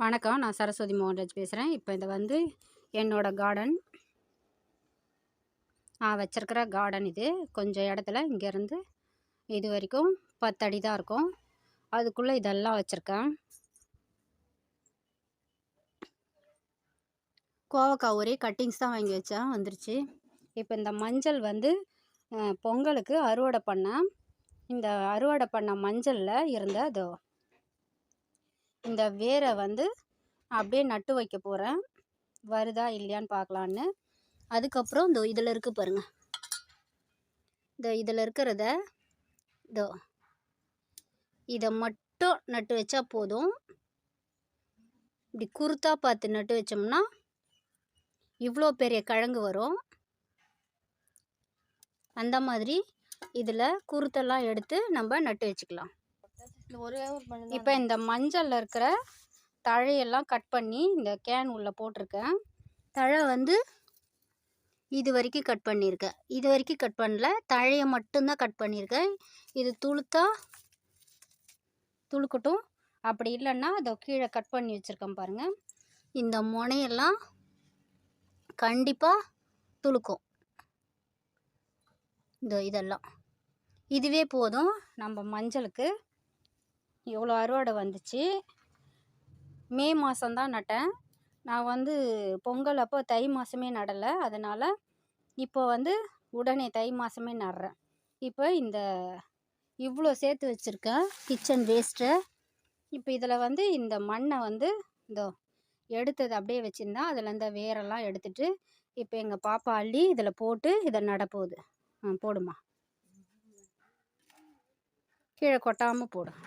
வணக்கம். நான் சரஸ்வதி மோகன்ராஜ் பேசுகிறேன் இப்போ இது வந்து என்னோடய கார்டன் நான் வச்சுருக்கிற கார்டன் இது. கொஞ்சம் இடத்துல இங்கேருந்து இது வரைக்கும் பத்தடி தான் இருக்கும். அதுக்குள்ளே இதெல்லாம் வச்சுருக்கேன். கோவக்காய் ஒரே கட்டிங்ஸ் தான் வாங்கி வச்சேன். வந்துருச்சு. இப்போ இந்த மஞ்சள் வந்து பொங்கலுக்கு அறுவடை பண்ணேன். இந்த அறுவடை பண்ண மஞ்சளில் இருந்த அதோ இந்த வேரை வந்து அப்படியே நட்டு வைக்க போகிறேன் வருதா இல்லையான்னு பார்க்கலான்னு. அதுக்கப்புறம் இந்த இதில் இருக்கு பாருங்க. இந்த இதில் இருக்கிறத இதோ இதை மட்டும் நட்டு வச்சா போதும். இப்படி குருத்தா பார்த்து நட்டு வச்சோம்னா இவ்வளோ பெரிய கிழங்கு வரும். அந்த மாதிரி இதில் குருத்தெல்லாம் எடுத்து நம்ம நட்டு வச்சுக்கலாம். ஒரே இப்போ இந்த மஞ்சளில் இருக்கிற தழையெல்லாம் கட் பண்ணி இந்த கேன் உள்ளே போட்டிருக்கேன். தழை வந்து இது வரைக்கும் கட் பண்ணியிருக்கேன். இது வரைக்கும் கட் பண்ணல. தழையை மட்டும்தான் கட் பண்ணியிருக்கேன். இது துளுத்தா துளுக்கட்டும். அப்படி இல்லைன்னா அதை கீழே கட் பண்ணி வச்சுருக்கேன் பாருங்கள் இந்த முனையெல்லாம் கண்டிப்பாக துளுக்கும். இந்த இதெல்லாம். இதுவே போதும் நம்ம மஞ்சளுக்கு. இவ்வளோ அறுவடை வந்துச்சு. மே மாதம்தான் நட்டேன். நான் வந்து பொங்கல் அப்போ தை மாதமே நடலை. அதனால் இப்போ வந்து உடனே தை மாதமே நடுறேன். இப்போ இந்த இவ்வளோ சேர்த்து வச்சுருக்கேன் கிச்சன் வேஸ்ட்டை இப்போ இதில் வந்து இந்த மண்ணை வந்து இதோ எடுத்தது அப்படியே வச்சுருந்தா அதில் இந்த வேரெல்லாம் எடுத்துட்டு இப்போ எங்கள் பாப்பா அள்ளி இதில் போட்டு இதை நடப்போகுது ஆ போடுமா? கீழே கொட்டாமல் போடும்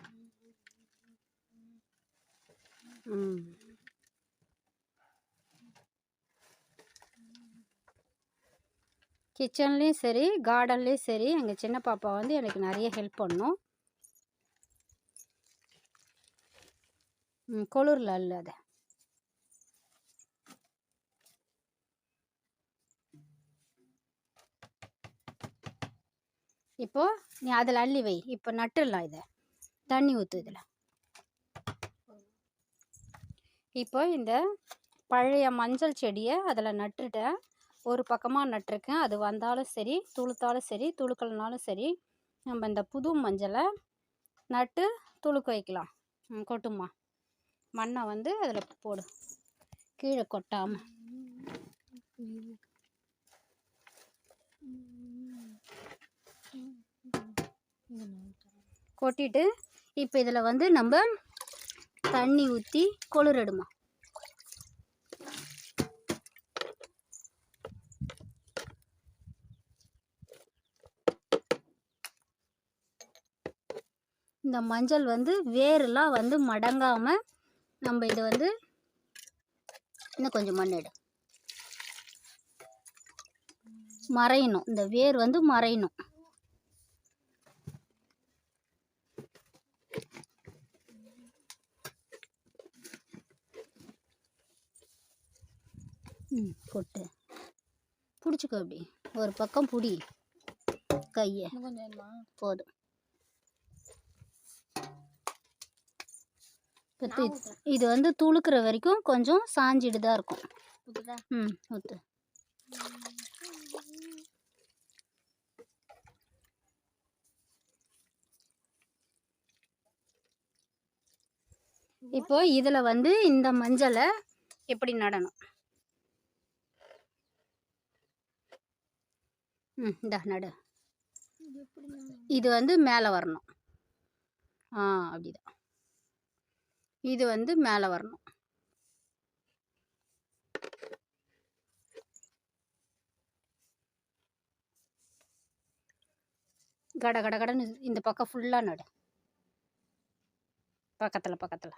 கிச்சன்லேயும் சரி கார்டன்லேயும் சரி எங்கள் சின்ன பாப்பா வந்து எனக்கு நிறைய ஹெல்ப் பண்ணும். ம் குளிரில் அதை. இப்போது நீ அதில் அள்ளி வை. இப்போ நட்டுடலாம் இதை. தண்ணி ஊற்று இதில். இப்போ இந்த பழைய மஞ்சள் செடியை அதில் நட்டுட்டேன். ஒரு பக்கமாக நட்டிருக்கேன். அது வந்தாலும் சரி துளுத்தாலும் சரி துளுக்கலனாலும் சரி நம்ம இந்த புது மஞ்சளை நட்டு துளுக்க வைக்கலாம். கொட்டுமா? மண்ணை வந்து அதில் போடு. கீழே கொட்டாமல் கொட்டிட்டு இப்போ இதில் வந்து நம்ம தண்ணி ஊற்றி கொளிரடுமா இந்த மஞ்சள் வந்து வேரெல்லாம் வந்து மடங்காமல் நம்ம இது வந்து இன்னும் கொஞ்சம் மண்ணிடும் மறையணும். இந்த வேர் வந்து மறையணும். ம் கொட்டு பிடிச்சிக்கோ அப்படி ஒரு பக்கம் பிடி. கையை. கொஞ்சம் போதும். இது- வந்து துளுக்கிற வரைக்கும் கொஞ்சம் சாஞ்சிட்டு தான் இருக்கும் ம் ஊற்று இப்போ இதில் வந்து இந்த மஞ்சளை எப்படி நடணும்? ம் இந்த நடு. இது வந்து மேலே வரணும். ஆ அப்படிதான். இது வந்து மேலே வரணும். கட கட கடன்னு இந்த பக்கம் ஃபுல்லாக நடு. பக்கத்தில் பக்கத்தில்.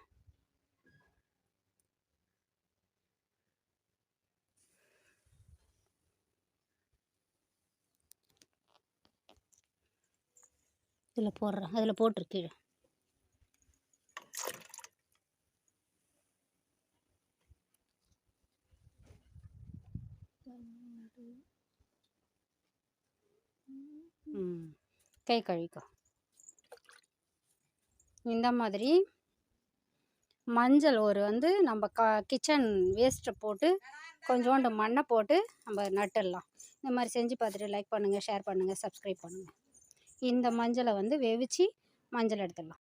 இதில் போடுறேன். அதில் போட்டுரு கீழே. கை கழுவிக்கோ. இந்த மாதிரி மஞ்சள் ஒரு வந்து நம்ம க கிச்சன் வேஸ்ட்டை போட்டு கொஞ்சோண்டு மண்ணை போட்டு நம்ம நட்டுடலாம். இந்த மாதிரி செஞ்சு பார்த்துட்டு லைக் பண்ணுங்கள் ஷேர் பண்ணுங்கள் சப்ஸ்கிரைப் பண்ணுங்கள் இந்த மஞ்சளை வந்து வெவிச்சு மஞ்சள் எடுத்துடலாம்.